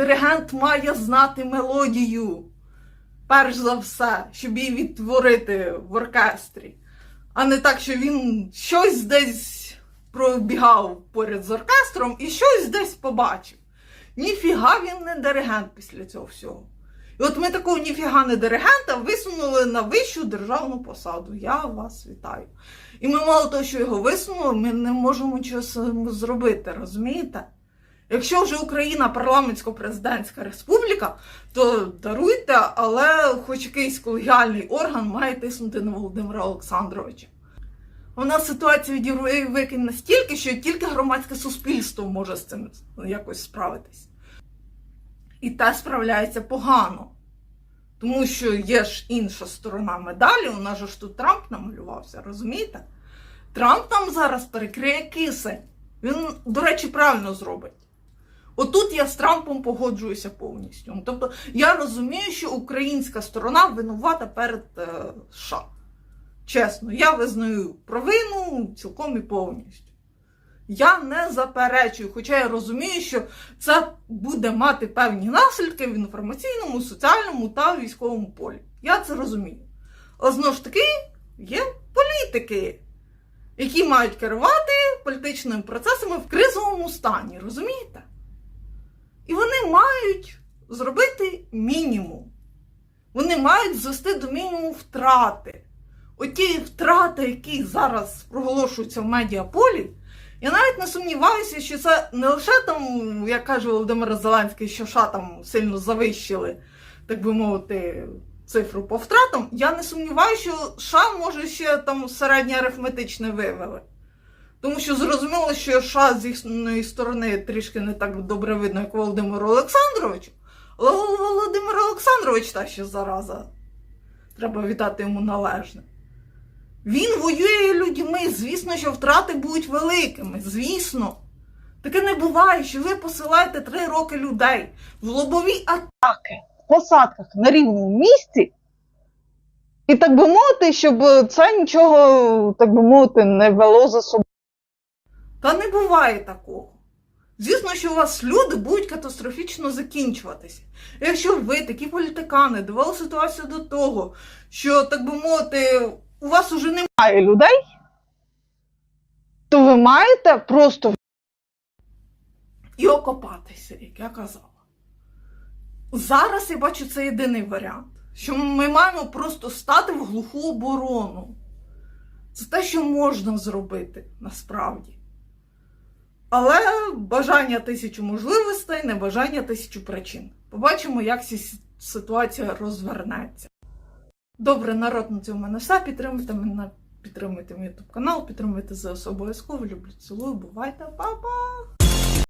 диригент має знати мелодію, перш за все, щоб її відтворити в оркестрі. А не так, що він щось десь пробігав поряд з оркестром і щось десь побачив. Ніфіга він не диригент після цього всього. І от ми такого ніфіга не диригента висунули на вищу державну посаду. Я вас вітаю. І ми мало того, що його висунули, ми не можемо цим зробити, розумієте? Якщо вже Україна парламентсько-президентська республіка, то даруйте, але хоч якийсь колегіальний орган має тиснути на Володимира Олександровича. Нас ситуація відірває викинь настільки, що тільки громадське суспільство може з цим якось справитись. І те справляється погано. Тому що є ж інша сторона медалі, у нас же ж тут Трамп намалювався, розумієте? Трамп там зараз перекриє кисень. Він, до речі, правильно зробить. Отут я з Трампом погоджуюся повністю. Тобто я розумію, що українська сторона винувата перед е, США. Чесно, я визнаю провину цілком і повністю. Я не заперечую, хоча я розумію, що це буде мати певні наслідки в інформаційному, соціальному та військовому полі. Я це розумію. Але знову ж таки, є політики, які мають керувати політичними процесами в кризовому стані, розумієте? Мають зробити мінімум. Вони мають звести до мінімуму втрати. Оті втрати, які зараз проголошуються в медіаполі, я навіть не сумніваюся, що це не лише там, як каже Володимир Зеленський, що США там сильно завищили, так би мовити, цифру по втратам. Я не сумніваюся, що США може ще там середнє вивели. Тому що зрозуміло, що США з їхньої сторони трішки не так добре видно, як Володимиру Олександровичу. Але Володимир Олександрович та ще зараза. Треба вітати йому належне. Він воює людьми, звісно, що втрати будуть великими, звісно. Таке не буває, що ви посилаєте три роки людей в лобові атаки в посадках на рівному місці. І так би мовити, щоб це нічого, так би мовити, не вело за собою. Та не буває такого. Звісно, що у вас люди будуть катастрофічно закінчуватися. Якщо ви, такі політикани, довели ситуацію до того, що, так би мовити, у вас уже немає людей, то ви маєте просто і окопатися, як я казала. Зараз я бачу це єдиний варіант, що ми маємо просто стати в глуху оборону. Це те, що можна зробити насправді. Але бажання тисячу можливостей, не бажання тисячу причин. Побачимо, як ця ситуація розвернеться. Добре, народ, на цьому мене все. Підтримуйте мене, підтримуйте мій ютуб канал, підтримуйте за обов'язково. Люблю, цілую, бувайте, па-па!